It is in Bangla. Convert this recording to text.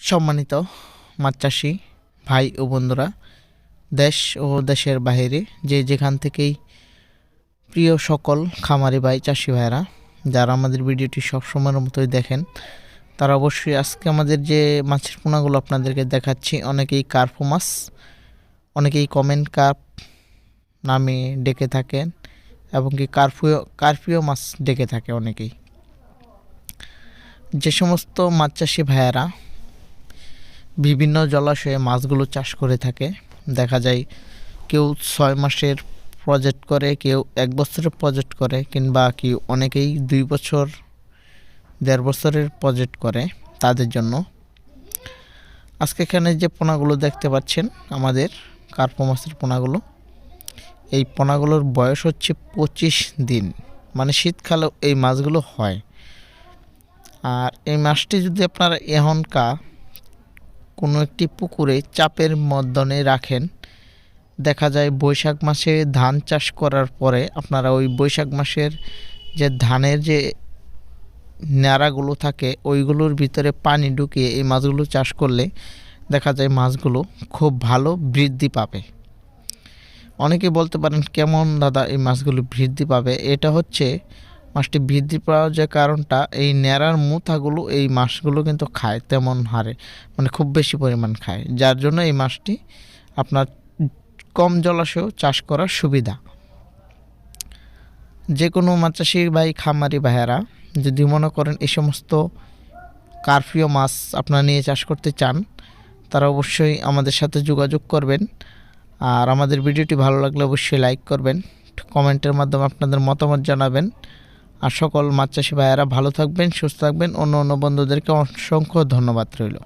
সম্মানিত মাছ চাষি ভাই ও বন্ধুরা, দেশ ও দেশের বাইরে যে যেখান থেকেই প্রিয় সকল খামারি ভাই, চাষি ভাইরা যারা আমাদের ভিডিওটি সবসময়ের মতোই দেখেন, তারা অবশ্যই আজকে আমাদের যে মাছের পোনাগুলো আপনাদেরকে দেখাচ্ছি, অনেকেই কার্পো মাছ, অনেকেই কমেন্ট কার্প নামে ডেকে থাকেন এবং কি কার্পিও কার্পিও মাছ ডেকে থাকে অনেকেই। যে সমস্ত মাছ চাষি ভাইয়েরা বিভিন্ন জলাশয়ে মাছগুলো চাষ করে থাকে। দেখা যায় কেউ ছয় মাসের প্রজেক্ট করে, কেউ এক বছরের প্রজেক্ট করে, কিংবা কি অনেকেই দুই বছর, দেড় বছরের প্রজেক্ট করে তাদের জন্য। আজকে এখানে যে পোনাগুলো দেখতে পাচ্ছেন, আমাদের কার্প মাছের পোনাগুলো, এই পোনাগুলোর বয়স হচ্ছে পঁচিশ দিন। মানে শীতকালে এই মাছগুলো হয়। আর এই মাছটি যদি আপনারা এখনকা কোনো একটি পুকুরে চাপের মধ্যনে রাখেন। দেখা যায় বৈশাখ মাসে ধান চাষ করার পরে আপনারা ওই বৈশাখ মাসের যে ধানের যে ন্যাড়াগুলো থাকে, ওইগুলোর ভিতরে পানি ঢুকিয়ে এই মাছগুলো চাষ করলে দেখা যায় মাছগুলো খুব ভালো বৃদ্ধি পাবে। অনেকে বলতে পারেন, কেমন দাদা এই মাছগুলো বৃদ্ধি পাবে? এটা হচ্ছে মাছটি বৃদ্ধি পাওয়ার যে কারণটা, এই ন্যাড়ার মুথাগুলো এই মাছগুলো কিন্তু খায় তেমন হারে মানে খুব বেশি পরিমাণ খায়। যার জন্য এই মাছটি আপনার কম জলাশয়েও চাষ করার সুবিধা। যে কোনো মাছ চাষি ভাই, খামারি ভাইয়েরা যদি মনে করেন এই সমস্ত কারফিও মাছ আপনারা নিয়ে চাষ করতে চান, তারা অবশ্যই আমাদের সাথে যোগাযোগ করবেন। আর আমাদের ভিডিওটি ভালো লাগলে অবশ্যই লাইক করবেন, কমেন্টের মাধ্যমে আপনাদের মতামত জানাবেন। আর সকল মাছ চাষি ভাইয়েরা ভালো থাকবেন, সুস্থ থাকবেন। অন্য অন্য বন্ধুদেরকে অসংখ্য ধন্যবাদ রইল।